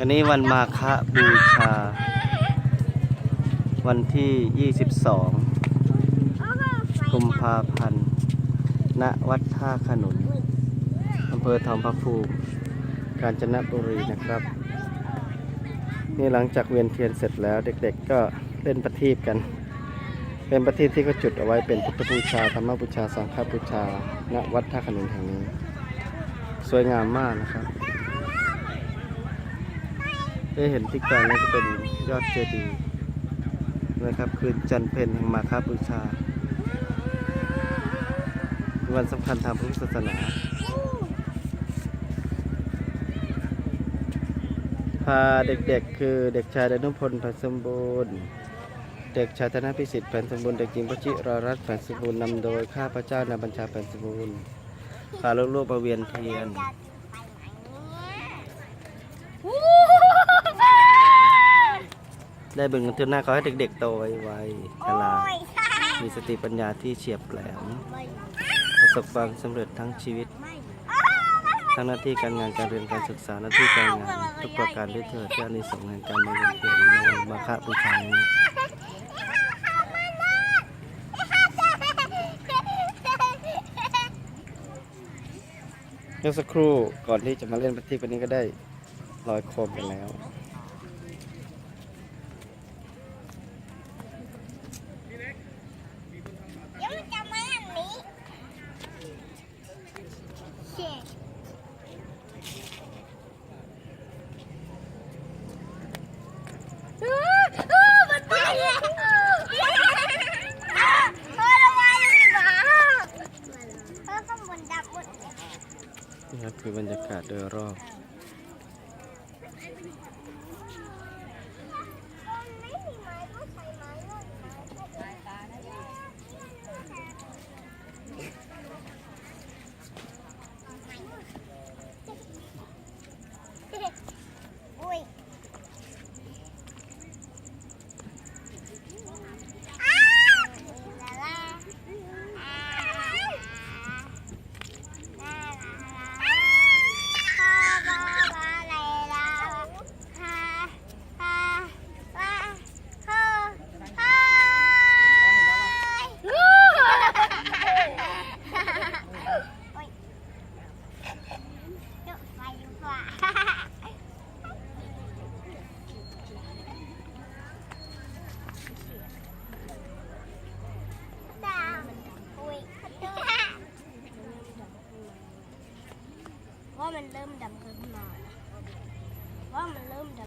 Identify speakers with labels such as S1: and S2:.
S1: อันนี้วันมาฆบูชา วันที่ 22 กุมภาพันธ์ ณ วัดท่าขนุนอำเภอทองพระภูมิกาญจนบุรีนะครับ นี่หลังจากเวียนเทียนเสร็จแล้วเด็กๆก็เล่นประทีปกัน เป็นประทีปที่เขาจุดเอาไว้เป็นพุทธบูชาธรรมบูชาสังฆบูชา ณ วัดท่าขนุนแห่งนี้ สวยงามมากนะครับ ได้เห็นที่กลางนี่ก็เป็นยอดเจดีย์นะครับคืนจันเพ็ญแห่งมาคาบูชา วันสำคัญทางพุทธศาสนา พาเด็กๆ คือเด็กชายดนุพลพันสมบูรณ์ เด็กชายธนพิสิทธิ์แผ่นสมบูรณ์ เด็กหญิงปชิรรัตน์แผ่นสมบูรณ์นำโดยข้าพเจ้านาบัญชาแผ่นสมบูรณ์พาลูกๆมาเวียนเทียน ได้บุญกันเทือหน้าขอให้เด็กๆโตไวๆฉลาดมีสติปัญญาที่เฉียบแหลม ประสบความสำเร็จทั้งชีวิต ทั้งหน้าที่การงานการเรียนการศึกษาหน้าที่การงานทุกประการด้วยเถิดที่อานิสงส์แห่งการมาเวียนเทียนในวันมาฆบูชานี้เมื่อสักครู่ก่อนที่จะมาเล่นปฏิวันนี้ก็ได้ลอยโคมกันแล้ว
S2: เดี๋ยวมันจะมาอันนี้เช็คเออเออมันไปแล้วเออเออระวังเลยหมาเออข้างบนดับหมดเลย
S1: นี่ครับคือบรรยากาศโดยรอบ
S2: มันเริ่มดำขึ้นมาว่ามันเริ่มดำ